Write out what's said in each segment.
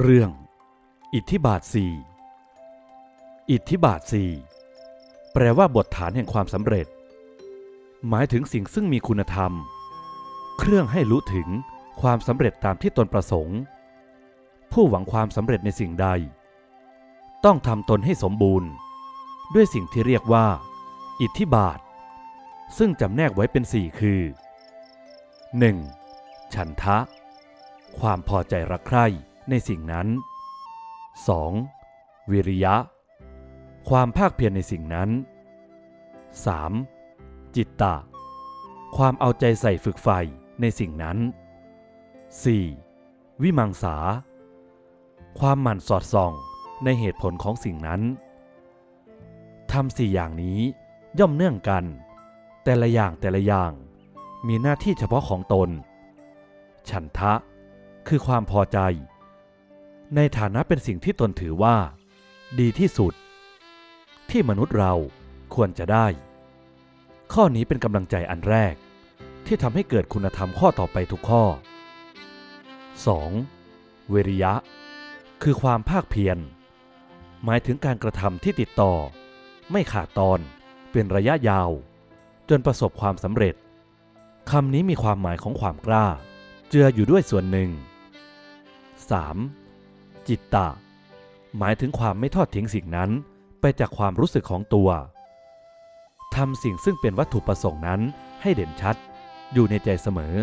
เรื่อง อิทธิบาทสี่อิทธิบาทสี่แปลว่าบทฐานแห่งความสำเร็จ หมายถึงสิ่งซึ่งมีคุณธรรม เครื่องให้รู้ถึงความสำเร็จตามที่ตนประสงค์ ผู้หวังความสำเร็จในสิ่งใด ต้องทำตนให้สมบูรณ์ ด้วยสิ่งที่เรียกว่า อิทธิบาท ซึ่งจำแนกไว้เป็นสี่คือ 1. ฉันทะ ความพอใจรักใคร่ในสิ่งนั้น 2. วิริยะ ความภาคเพียรในสิ่งนั้น 3. จิตตะ ความเอาใจใส่ฝึกใฝ่ในสิ่งนั้น 4. วิมังสา ความหมั่นสอดส่องในเหตุผลของสิ่งนั้นทำสี่อย่างนี้ย่อมเนื่องกัน แต่ละอย่างแต่ละอย่างมีหน้าที่เฉพาะของตน ฉันทะคือความพอใจ ในฐานะเป็นสิ่งที่ตนถือว่า ดีที่สุด ที่มนุษย์เราควรจะได้ ข้อนี้เป็นกำลังใจอันแรก ที่ทำให้เกิดคุณธรรมข้อต่อไปทุกข้อ 2. เวริยะ คือความภาคเพียร หมายถึงการกระทำที่ติดต่อ ไม่ขาดตอนเป็นระยะยาว จนประสบความสำเร็จคำนี้มีความหมายของความกล้า เจืออยู่ด้วยส่วนหนึ่ง 3. จิตตะ หมายถึงความไม่ทอดทิ้งสิ่งนั้นไปจากความรู้สึกของตัวทำสิ่งซึ่งเป็นวัตถุประสงค์นั้นให้เด่นชัด อยู่ในใจเสมอ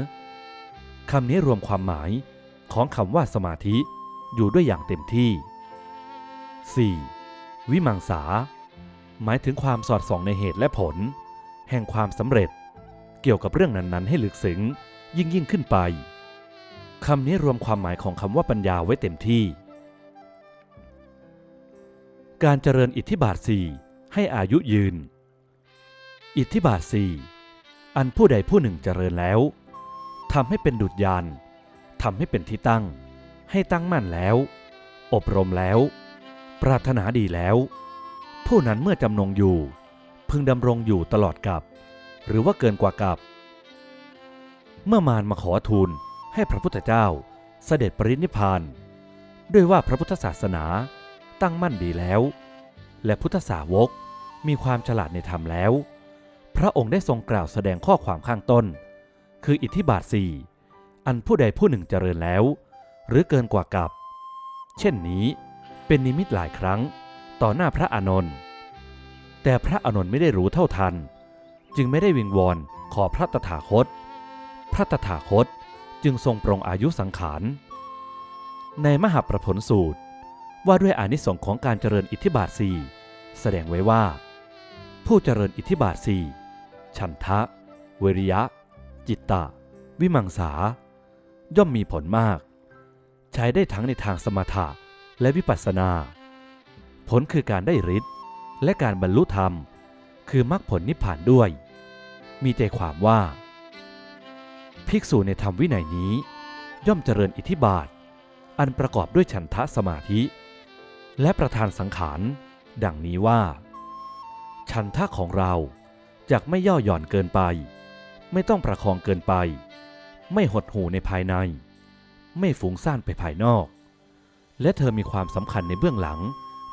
คำนี้รวมความหมายของคำว่าสมาธิอยู่ด้วยอย่างเต็มที่ 4. วิมังสา หมายถึงความสอดส่องในเหตุและผล แห่งความสำเร็จ เกี่ยวกับเรื่องนั้นๆ ให้ลึกซึ้งยิ่งยิ่งขึ้นไปคำนี้รวมความหมายของคำว่าปัญญาไว้เต็มที่ การเจริญอิทธิบาทสี่ให้อายุยืน อิทธิบาทสี่อันผู้ใดผู้หนึ่งเจริญแล้วทำให้เป็นดุจยานทำให้เป็นที่ตั้ง ให้ตั้งมั่นแล้ว อบรมแล้ว ปรารถนาดีแล้ว ผู้นั้นเมื่อจำนงอยู่ พึงดำรงอยู่ตลอดกับ หรือว่าเกินกว่ากับ เมื่อมารมาขอทูลให้พระพุทธเจ้าเสด็จปรินิพาน ด้วยว่าพระพุทธศาสนาตั้งมั่นดีแล้ว และพุทธสาวกมีความฉลาดในธรรมแล้ว พระองค์ได้ทรงกล่าวแสดงข้อความข้างต้น คืออิทธิบาทสี่อันผู้ใดผู้หนึ่งเจริญแล้ว หรือเกินกว่ากับ เช่นนี้เป็นนิมิตหลายครั้งต่อหน้าพระอานนท์แต่พระอานนท์ไม่ได้รู้เท่าทัน จึงไม่ได้วิงวอนขอพระตถาคต พระตถาคตจึงทรงปรงอายุสังขาร ในมหาประผลสูตรว่าด้วยอานิสงส์ของการเจริญอิทธิบาทสี่แสดงไว้ว่า ผู้เจริญอิทธิบาทสี่ฉันทะ เวริยะ จิตตะ วิมังสา ย่อมมีผลมาก ใช้ได้ทั้งในทางสมถะและวิปัสสนา ผลคือการได้ฤทธิ์และการบรรลุธรรม คือมรรคผลนิพพานด้วย มีใจความว่า ภิกษุในธรรมวินัยนี้ ย่อมเจริญอิทธิบาท อันประกอบด้วยฉันทะสมาธิ และประธานสังขาร ดังนี้ว่า ฉันทะของเราจากไม่ย่อหย่อนเกินไป ไม่ต้องประคองเกินไป ไม่หดหูในภายใน ไม่ฟุ้งซ่านไปภายนอก และเธอมีความสำคัญในเบื้องหลัง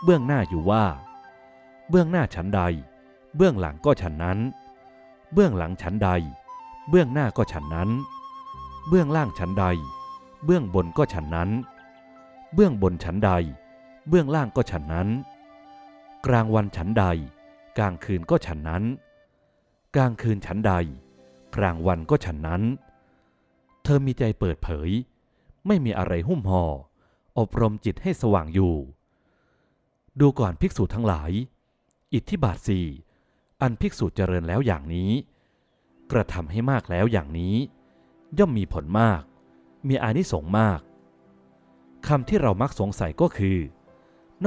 เบื้องหน้าอยู่ว่า เบื้องหน้าชั้นใด เบื้องหลังก็ฉันนั้น เบื้องหลังชั้นใด เบื้องหน้าก็ฉันนั้น เบื้องล่างชั้นใด เบื้องบนก็ฉันนั้น เบื้องบนชั้นใด เบื้องล่างก็ฉันนั้น กลางวันฉันใด กลางคืนก็ฉันนั้น กลางคืนฉันใด กลางวันก็ฉันนั้น เธอมีใจเปิดเผย ไม่มีอะไรหุ้มห่อ อบรมจิตให้สว่างอยู่ ดูก่อนภิกษุทั้งหลาย อิทธิบาทสี่ อันภิกษุเจริญแล้วอย่างนี้ กระทำให้มากแล้วอย่างนี้ ย่อมมีผลมาก มีอานิสงส์มากคำที่เรามักสงสัยก็คือ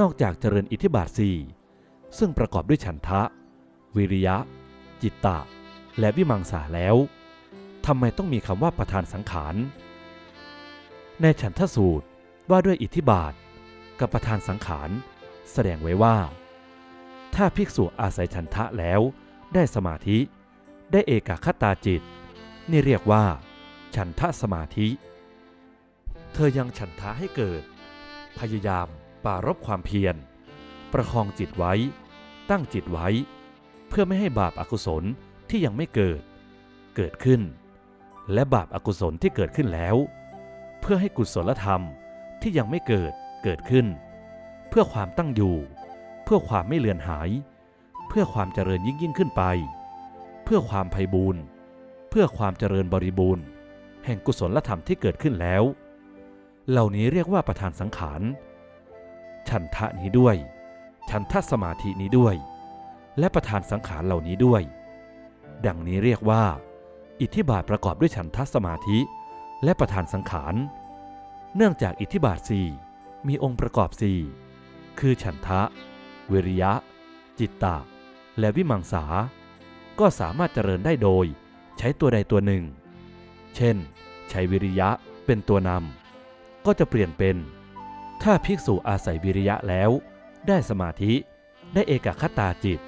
นอกจากเจริญอิทธิบาทสี่ซึ่งประกอบด้วยฉันทะ วิริยะ จิตตะ และวิมังสาแล้วทำไมต้องมีคำว่าประธานสังขาร ในฉันทสูตรว่าด้วยอิทธิบาท กับประธานสังขาร แสดงไว้ว่า ถ้าภิกษุอาศัยฉันทะแล้ว ได้สมาธิ ได้เอกคตาจิต นี่เรียกว่า ฉันทะสมาธิ เธอยังฉันทะให้เกิด พยายามปรารบความเพียร ประคองจิตไว้ ตั้งจิตไว้ เพื่อไม่ให้บาปอากุศลที่ยังไม่เกิด เกิดขึ้น และบาปอากุศลที่เกิดขึ้นแล้ว เพื่อให้กุศลธรรมที่ยังไม่เกิดเกิดขึ้น เพื่อความตั้งอยู่ เพื่อความไม่เลือนหาย เพื่อความเจริญยิ่งยิ่งขึ้นไป เพื่อความไพบูรณ์เพื่อความเจริญบริบูรณ์ แห่งกุศลธรรมที่เกิดขึ้นแล้ว เหล่านี้เรียกว่าประธานสังขาร ฉันทะนี้ด้วย ฉันทะสมาธินี้ด้วย และประธานสังขารเหล่านี้ด้วย ดังนี้เรียกว่า อิทธิบาทประกอบด้วยฉันทะสมาธิ และประธานสังขาร เนื่องจากอิทธิบาทสี่มีองค์ประกอบสี่คือฉันทะ วิริยะ จิตตะ และวิมังสา ก็สามารถเจริญได้โดยใช้ตัวใดตัวหนึ่ง เช่น ใช้วิริยะเป็นตัวนำก็จะเปลี่ยนเป็น ถ้าภิกษุอาศัยวิริยะแล้ว ได้สมาธิได้เอกคตาจิต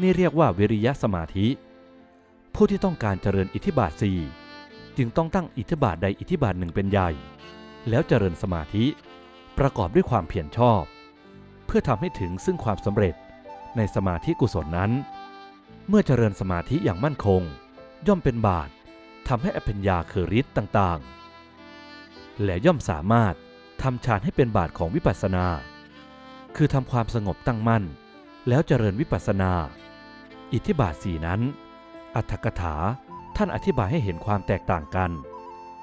นี่เรียกว่าวิริยะสมาธิ ผู้ที่ต้องการเจริญอิทธิบาทสี่จึงต้องตั้งอิทธิบาทใดอิทธิบาทหนึ่งเป็นใหญ่ แล้วเจริญสมาธิ ประกอบด้วยความเพียรชอบ พื่อทำให้ถึงซึ่งความสำเร็จในสมาธิกุศลนั้น เมื่อเจริญสมาธิอย่างมั่นคง ย่อมเป็นบาตทำให้อภิญญาคือฤทธิ์ต่างๆ และย่อมสามารถทำฌานให้เป็นบาตของวิปัสสนา คือทำความสงบตั้งมั่น แล้วเจริญวิปัสสนา อิทธิบาทสี่นั้น อัตถกถาท่านอธิบายให้เห็นความแตกต่างกัน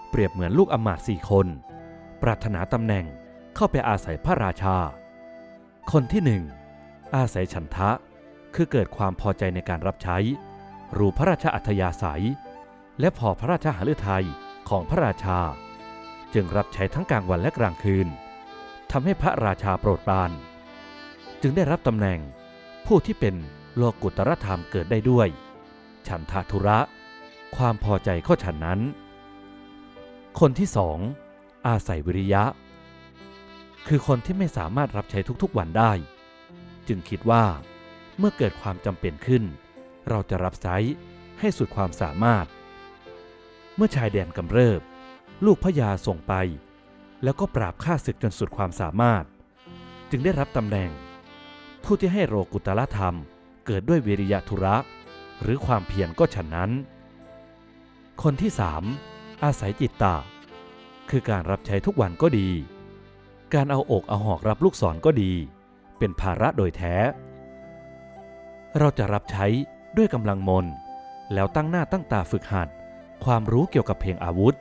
เปรียบเหมือนลูกอมาตย์สี่คน ปรารถนาตำแหน่งเข้าไปอาศัยพระราชา คนที่หนึ่งอาศัยฉันทะ คือเกิดความพอใจในการรับใช้ รู้พระราชอัธยาศัย และพอพระราชหฤทัยของพระราชา จึงรับใช้ทั้งกลางวันและกลางคืนทำให้พระราชาโปรดปราน จึงได้รับตำแหน่งผู้ที่เป็นโลกุตรธรรมเกิดได้ด้วย ฉันทะธุระ ความพอใจข้อฉันนั้น คนที่สองอาศัยวิริยะ คือคนที่ไม่สามารถรับใช้ทุกๆวันได้ จึงคิดว่า เมื่อเกิดความจำเป็นขึ้น เราจะรับใช้ให้สุดความสามารถ เมื่อชายแดนกำเริบ ลูกพญาส่งไป แล้วก็ปราบฆ่าศึกจนสุดความสามารถ จึงได้รับตำแหน่ง ผู้ที่ให้โรกุตละธรรมเกิดด้วยวิริยะธุระ หรือความเพียรก็ฉันนั้น คนที่สามอาศัยจิตตาคือการรับใช้ทุกวันก็ดี การเอาอกเอาหอกรับลูกศรก็ดี เป็นภาระโดยแท้ เราจะรับใช้ด้วยกำลังมน แล้วตั้งหน้าตั้งตาฝึกหัด ความรู้เกี่ยวกับเพลงอาวุธ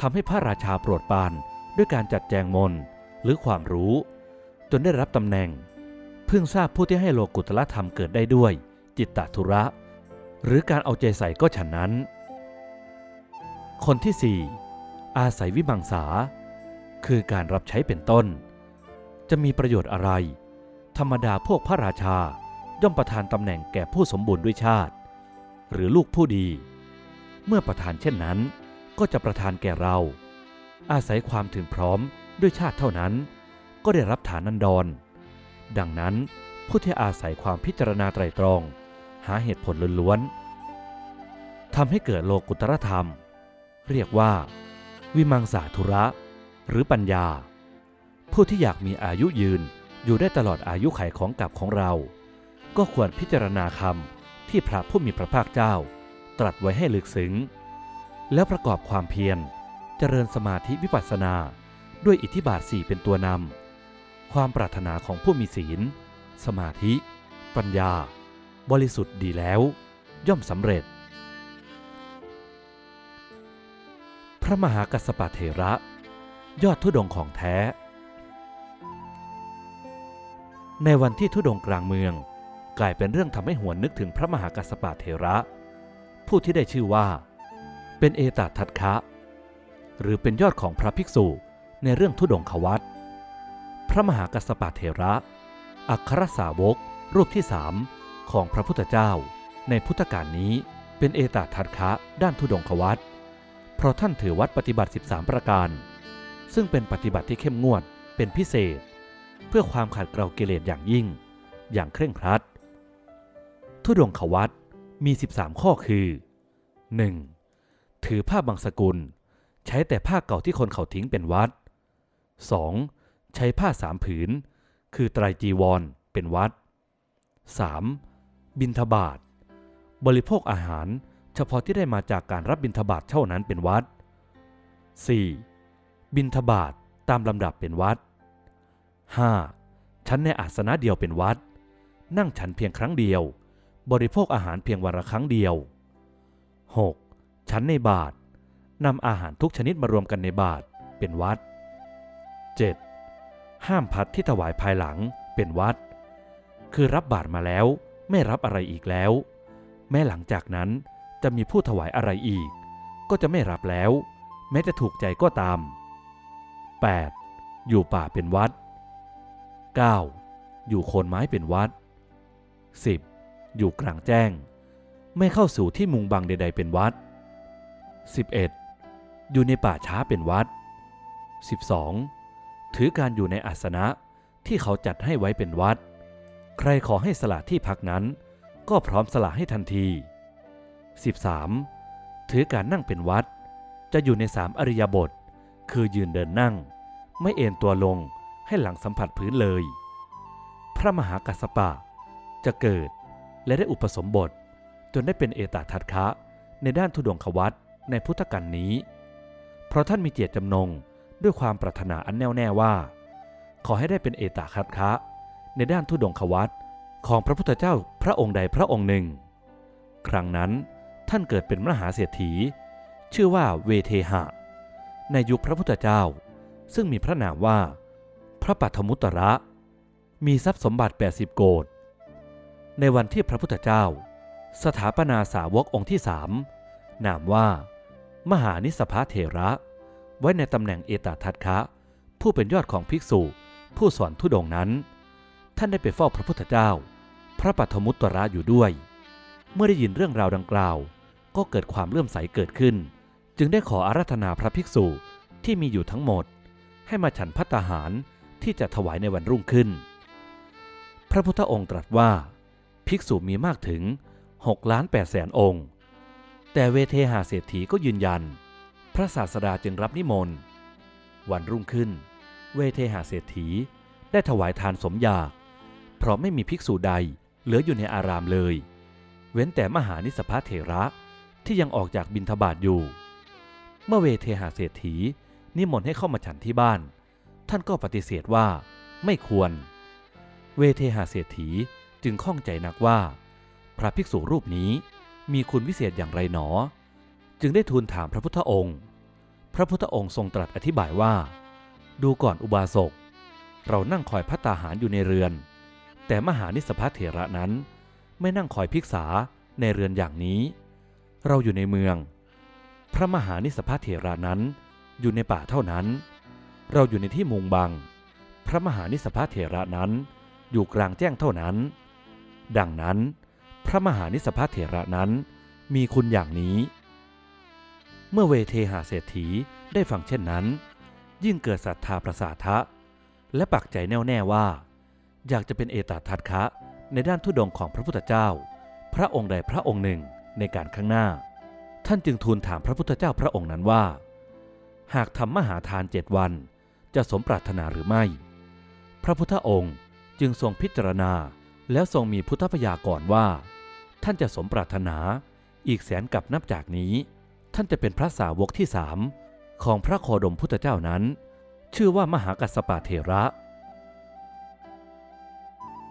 ทำให้พระราชาโปรดปานด้วยการจัดแจงมนหรือความรู้ จนได้รับตำแหน่ง เพิ่งทราบผู้ที่ให้โลกุตละธรรมเกิดได้ด้วย จิตตธุระ หรือการเอาใจใส่ก็ฉันนั้น คนที่สี่อาศัยวิมังสา คือการรับใช้เป็นต้น จะมีประโยชน์อะไร ธรรมดาพวกพระราชาย่อมประทานตำแหน่งแก่ผู้สมบูรณ์ด้วยชาติ หรือลูกผู้ดี เมื่อประทานเช่นนั้น ก็จะประทานแก่เรา อาศัยความถึงพร้อมด้วยชาติเท่านั้น ก็ได้รับฐานันดร ดังนั้นผู้ที่อาศัยความพิจารณาไตรตรอง หาเหตุผลล้วนๆทำให้เกิดโลกุตรธรรม เรียกว่า วิมังสาธุระ หรือปัญญา ผู้ที่อยากมีอายุยืนอยู่ได้ตลอดอายุไขของกับของเรา ก็ควรพิจารณาคำที่พระผู้มีพระภาคเจ้า ตรัสไว้ให้ลึกซึ้ง แล้วประกอบความเพียรเจริญสมาธิวิปัสสนาด้วยอิทธิบาทสี่เป็นตัวนำความปรารถนาของผู้มีศีล สมาธิ ปัญญา บริสุทธิ์ดีแล้ว ย่อมสำเร็จ พระมหากัสสปะเถระ ยอดทุดงของแท้ ในวันที่ทุดงกลางเมือง กลายเป็นเรื่องทำให้หวนนึกถึงพระมหากัสปะเถระ ผู้ที่ได้ชื่อว่า เป็นเอตทัตคะ หรือเป็นยอดของพระภิกษุในเรื่องทุดงควัตพระมหากัสปะเถระ อัครสาวก รูปที่สามของพระพุทธเจ้า ในพุทธกาลนี้เป็นเอตทัตคะด้านทุดงควัตเพราะท่านถือวัดปฏิบัติ 13 ประการ ซึ่งเป็นปฏิบัติที่เข้มงวดเป็นพิเศษ เพื่อความขัดเกลากิเลสอย่างยิ่ง อย่างเคร่งครัด ทุดงควัตมี 13 ข้อคือ 1. ถือผ้าบางสกุล ใช้แต่ผ้าเก่าที่คนเขาทิ้งเป็นวัด 2. ใช้ผ้าสามผืน คือไตรจีวรเป็นวัด 3. บินทบาท บริโภคอาหารเฉพาะที่ได้มาจากการรับบินทบาทเท่านั้นเป็นวัด 4. บินทบาทตามลำดับเป็นวัด 5. ชั้นในอาสนะเดียวเป็นวัด นั่งฉันเพียงครั้งเดียว บริโภคอาหารเพียงวันละครั้งเดียว 6. ชั้นในบาทนำอาหารทุกชนิดมารวมกันในบาทเป็นวัด 7. ห้ามพัดที่ถวายภายหลังเป็นวัด คือรับบาทมาแล้วไม่รับอะไรอีกแล้ว แม้หลังจากนั้นจะมีผู้ถวายอะไรอีก ก็จะไม่รับแล้ว แม้จะถูกใจก็ตาม 8. อยู่ป่าเป็นวัด 9. อยู่โคนไม้เป็นวัด 10. อยู่กลางแจ้ง ไม่เข้าสู่ที่มุงบังใด ๆ เป็นวัด 11. อยู่ในป่าช้าเป็นวัด 12. ถือการอยู่ในอาสนะที่เขาจัดให้ไว้เป็นวัด ใครขอให้สละที่พักนั้น ก็พร้อมสละให้ทันที 13. ถือการนั่งเป็นวัด จะอยู่ในสามอริยบท คือยืนเดินนั่ง ไม่เอนตัวลงให้หลังสัมผัสพื้นเลย พระมหากัสปะ จะเกิดและได้อุปสมบท จนได้เป็นเอตทัตคะ ในด้านทุดงควัตในพุทธกันนี้ เพราะท่านมีเจตจำนงด้วยความปรารถนาอันแน่วแน่ว่า ขอให้ได้เป็นเอตคัตคะ ในด้านทุดงควัตของพระพุทธเจ้าพระองค์ใดพระองค์หนึ่ง ครั้งนั้นท่านเกิดเป็นมหาเศรษฐี ชื่อว่าเวเทหะ ในยุคพระพุทธเจ้า ซึ่งมีพระนามว่า พระปัทมุตระ มีทรัพย์สมบัติ 80 โกดในวันที่พระพุทธเจ้า สถาปนาสาวกองค์ที่สามนามว่า มหานิสภาเถระ ไว้ในตำแหน่งเอตทัตคะ ผู้เป็นยอดของภิกษุ ผู้สอนทุดงนั้น ท่านได้ไปเฝ้าพระพุทธเจ้า พระปัทมุตระอยู่ด้วย เมื่อได้ยินเรื่องราวดังกล่าว ก็เกิดความเลื่อมใสเกิดขึ้น จึงได้ขออาราธนาพระภิกษุที่มีอยู่ทั้งหมด ให้มาฉันพัตตาหารที่จะถวายในวันรุ่งขึ้น พระพุทธองค์ตรัสว่า ภิกษุมีมากถึง6ล้าน8แสนองค์ แต่เวเทหาเศรษฐีก็ยืนยัน พระศาสดาจึงรับนิมนต์ วันรุ่งขึ้น เวเทหาเศรษฐีได้ถวายทานสมอยาก เพราะไม่มีภิกษุใดเหลืออยู่ในอารามเลย เว้นแต่มหานิสภาเถระที่ยังออกจากบินทบาทอยู่ เมื่อเวเทหาเศรษฐี นิมนต์ให้เข้ามาฉันที่บ้าน ท่านก็ปฏิเสธว่าไม่ควร เวเทหาเศรษฐีจึงข้องใจนักว่า พระภิกษุรูปนี้มีคุณวิเศษอย่างไรหนอ จึงได้ทูลถามพระพุทธองค์ พระพุทธองค์ทรงตรัสอธิบายว่า ดูก่อนอุบาสก เรานั่งคอยพัตตาหารอยู่ในเรือน แต่มหานิสภาเถระนั้น ไม่นั่งคอยภิกษาในเรือนอย่างนี้ เราอยู่ในเมือง พระมหานิสภาเถระนั้นอยู่ในป่าเท่านั้น เราอยู่ในที่มุงบัง พระมหานิสภาเถระนั้นอยู่กลางแจ้งเท่านั้น ดังนั้น พระมหานิสภาเถระนั้นมีคุณอย่างนี้ เมื่อเวเทหาเศรษฐีได้ฟังเช่นนั้น ยิ่งเกิดศรัทธาประสาทะ และปักใจแน่วแน่ว่า อยากจะเป็นเอตทัตคะในด้านทุดงค์ของพระพุทธเจ้า พระองค์ใดพระองค์หนึ่งในการข้างหน้า ท่านจึงทูลถามพระพุทธเจ้าพระองค์นั้นว่า หากทำมหาทานเจ็ดวันจะสมปรารถนาหรือไม่ พระพุทธองค์จึงทรงพิจารณาแล้วทรงมีพุทธพยากรณ์ว่า ท่านจะสมปรารถนาอีกแสนกับนับจากนี้ ท่านจะเป็นพระสาวกที่สามของพระโคดมพุทธเจ้านั้น ชื่อว่ามหากัสสปะเถระ